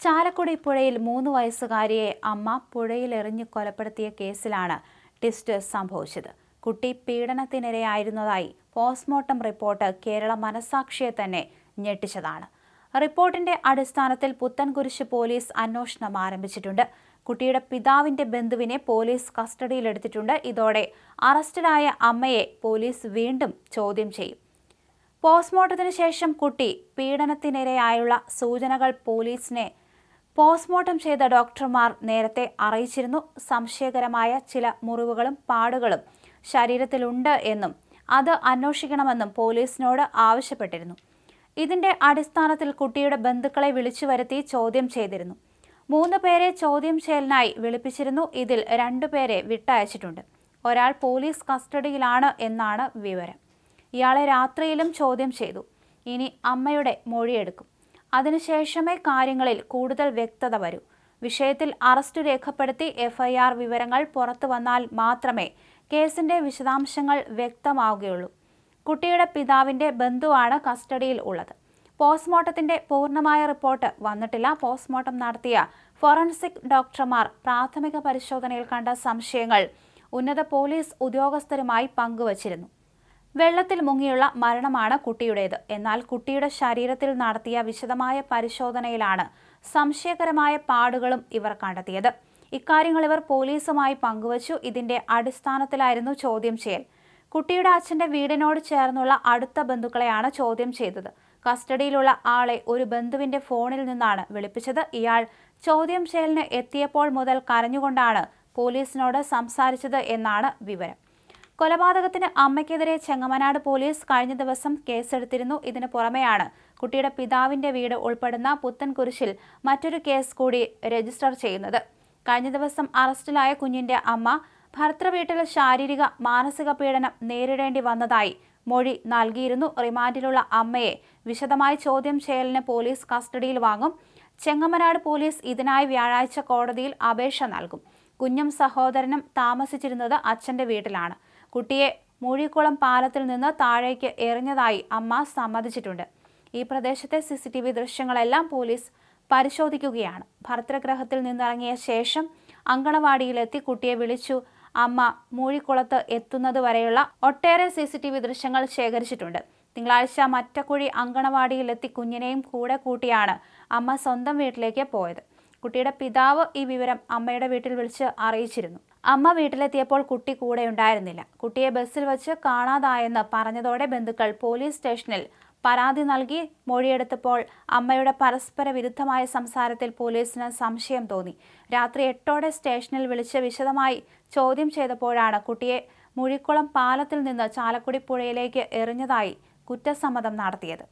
ചാലക്കുടി പുഴയിൽ മൂന്ന് വയസ്സുകാരിയെ അമ്മ പുഴയിൽ എറിഞ്ഞു കൊലപ്പെടുത്തിയ കേസിലാണ് ട്വിസ്റ്റ് സംഭവിച്ചത്. കുട്ടി പീഡനത്തിനിരയായിരുന്നതായി പോസ്റ്റ്മോർട്ടം റിപ്പോർട്ട് കേരള മനസാക്ഷിയെ തന്നെ ഞെട്ടിച്ചതാണ്. റിപ്പോർട്ടിന്റെ അടിസ്ഥാനത്തിൽ പുത്തൻകുരിശ് പോലീസ് അന്വേഷണം ആരംഭിച്ചിട്ടുണ്ട്. കുട്ടിയുടെ പിതാവിന്റെ ബന്ധുവിനെ പോലീസ് കസ്റ്റഡിയിലെടുത്തിട്ടുണ്ട്. ഇതോടെ അറസ്റ്റിലായ അമ്മയെ പോലീസ് വീണ്ടും ചോദ്യം ചെയ്യും. പോസ്റ്റ്മോർട്ടത്തിന് ശേഷം കുട്ടി പീഡനത്തിനിരയായുള്ള സൂചനകൾ പോലീസിനെ പോസ്റ്റ്മോർട്ടം ചെയ്ത ഡോക്ടർമാർ നേരത്തെ അറിയിച്ചിരുന്നു. സംശയകരമായ ചില മുറിവുകളും പാടുകളും ശരീരത്തിലുണ്ട് എന്നും അത് അന്വേഷിക്കണമെന്നും പോലീസിനോട് ആവശ്യപ്പെട്ടിരുന്നു. ഇതിന്റെ അടിസ്ഥാനത്തിൽ കുട്ടിയുടെ ബന്ധുക്കളെ വിളിച്ചു വരുത്തി ചോദ്യം ചെയ്തിരുന്നു. മൂന്ന് പേരെ ചോദ്യം ചെയ്യലിനായി വിളിപ്പിച്ചിരുന്നു. ഇതിൽ രണ്ടുപേരെ വിട്ടയച്ചിട്ടുണ്ട്. ഒരാൾ പോലീസ് കസ്റ്റഡിയിലാണ് എന്നാണ് വിവരം. ഇയാളെ രാത്രിയിലും ചോദ്യം ചെയ്തു. ഇനി അമ്മയുടെ മൊഴിയെടുക്കും. അതിനുശേഷമേ കാര്യങ്ങളിൽ കൂടുതൽ വ്യക്തത വരൂ. വിഷയത്തിൽ അറസ്റ്റ് രേഖപ്പെടുത്തി എഫ്ഐആർ വിവരങ്ങൾ പുറത്തു വന്നാൽ മാത്രമേ കേസിന്റെ വിശദാംശങ്ങൾ വ്യക്തമാവുകയുള്ളൂ. കുട്ടിയുടെ പിതാവിന്റെ ബന്ധുവാണ് കസ്റ്റഡിയിൽ ഉള്ളത്. പോസ്റ്റ്മോർട്ടത്തിന്റെ പൂർണമായ റിപ്പോർട്ട് വന്നിട്ടില്ല. പോസ്റ്റ്മോർട്ടം നടത്തിയ ഫോറൻസിക് ഡോക്ടർമാർ പ്രാഥമിക പരിശോധനയിൽ കണ്ട സംശയങ്ങൾ ഉന്നത പോലീസ് ഉദ്യോഗസ്ഥരുമായി പങ്കുവച്ചിരുന്നു. വെള്ളത്തിൽ മുങ്ങിയുള്ള മരണമാണ് കുട്ടിയുടേത്. എന്നാൽ കുട്ടിയുടെ ശരീരത്തിൽ നടത്തിയ വിശദമായ പരിശോധനയിലാണ് സംശയകരമായ പാടുകളും ഇവർ കണ്ടെത്തിയത്. ഇക്കാര്യങ്ങൾ ഇവർ പോലീസുമായി പങ്കുവച്ചു. ഇതിന്റെ അടിസ്ഥാനത്തിലായിരുന്നു ചോദ്യം ചെയ്യൽ. കുട്ടിയുടെ അച്ഛന്റെ വീടിനോട് ചേർന്നുള്ള അടുത്ത ബന്ധുക്കളെയാണ് ചോദ്യം ചെയ്തത്. കസ്റ്റഡിയിലുള്ള ആളെ ഒരു ബന്ധുവിന്റെ ഫോണിൽ നിന്നാണ് വിളിപ്പിച്ചത്. ഇയാൾ ചോദ്യം ചെയ്യലിന് എത്തിയപ്പോൾ മുതൽ കരഞ്ഞുകൊണ്ടാണ് പോലീസിനോട് സംസാരിച്ചത് എന്നാണ് വിവരം. കൊലപാതകത്തിന് അമ്മയ്ക്കെതിരെ ചെങ്ങമനാട് പോലീസ് കഴിഞ്ഞ ദിവസം കേസെടുത്തിരുന്നു. ഇതിന് പുറമെയാണ് കുട്ടിയുടെ പിതാവിന്റെ വീട് ഉൾപ്പെടുന്ന പുത്തൻകുരിശിൽ മറ്റൊരു കേസ് കൂടി രജിസ്റ്റർ ചെയ്യുന്നത്. കഴിഞ്ഞ ദിവസം അറസ്റ്റിലായ കുഞ്ഞിന്റെ അമ്മ ഭർത്തൃവീട്ടിൽ ശാരീരിക മാനസിക പീഡനം നേരിടേണ്ടി വന്നതായി മൊഴി നൽകിയിരുന്നു. റിമാൻഡിലുള്ള അമ്മയെ വിശദമായി ചോദ്യം ചെയ്യലിന് പോലീസ് കസ്റ്റഡിയിൽ വാങ്ങും. ചെങ്ങമനാട് പോലീസ് ഇതിനായി വ്യാഴാഴ്ച കോടതിയിൽ അപേക്ഷ നൽകും. കുഞ്ഞും സഹോദരനും താമസിച്ചിരുന്നത് അച്ഛന്റെ വീട്ടിലാണ്. കുട്ടിയെ മൂഴിക്കുളം പാലത്തിൽ നിന്ന് താഴേക്ക് എറിഞ്ഞതായി അമ്മ സമ്മതിച്ചിട്ടുണ്ട്. ഈ പ്രദേശത്തെ സി സി ടി വി ദൃശ്യങ്ങളെല്ലാം പോലീസ് പരിശോധിക്കുകയാണ്. ഭർത്തൃഗ്രഹത്തിൽ നിന്നിറങ്ങിയ ശേഷം അങ്കണവാടിയിലെത്തി കുട്ടിയെ വിളിച്ചു. അമ്മ മൂഴിക്കുളത്ത് എത്തുന്നതുവരെയുള്ള ഒട്ടേറെ സി സി ടി വി ദൃശ്യങ്ങൾ ശേഖരിച്ചിട്ടുണ്ട്. തിങ്കളാഴ്ച മറ്റക്കുഴി അങ്കണവാടിയിലെത്തി കുഞ്ഞിനെയും കൂടെ കൂട്ടിയാണ് അമ്മ സ്വന്തം വീട്ടിലേക്ക് പോയത്. കുട്ടിയുടെ പിതാവ് ഈ വിവരം അമ്മയുടെ വീട്ടിൽ വിളിച്ച് അറിയിച്ചിരുന്നു. അമ്മ വീട്ടിലെത്തിയപ്പോൾ കുട്ടി കൂടെ ഉണ്ടായിരുന്നില്ല. കുട്ടിയെ ബസ്സിൽ വച്ച് കാണാതായെന്ന് പറഞ്ഞതോടെ ബന്ധുക്കൾ പോലീസ് സ്റ്റേഷനിൽ പരാതി നൽകി. മൊഴിയെടുത്തപ്പോൾ അമ്മയുടെ പരസ്പര വിരുദ്ധമായ സംസാരത്തിൽ പോലീസിന് സംശയം തോന്നി. രാത്രി എട്ടോടെ സ്റ്റേഷനിൽ വിളിച്ച് വിശദമായി ചോദ്യം ചെയ്തപ്പോഴാണ് കുട്ടിയെ മുഴിക്കുളം പാലത്തിൽ നിന്ന് ചാലക്കുടി പുഴയിലേക്ക് എറിഞ്ഞതായി കുറ്റസമ്മതം നടത്തിയത്.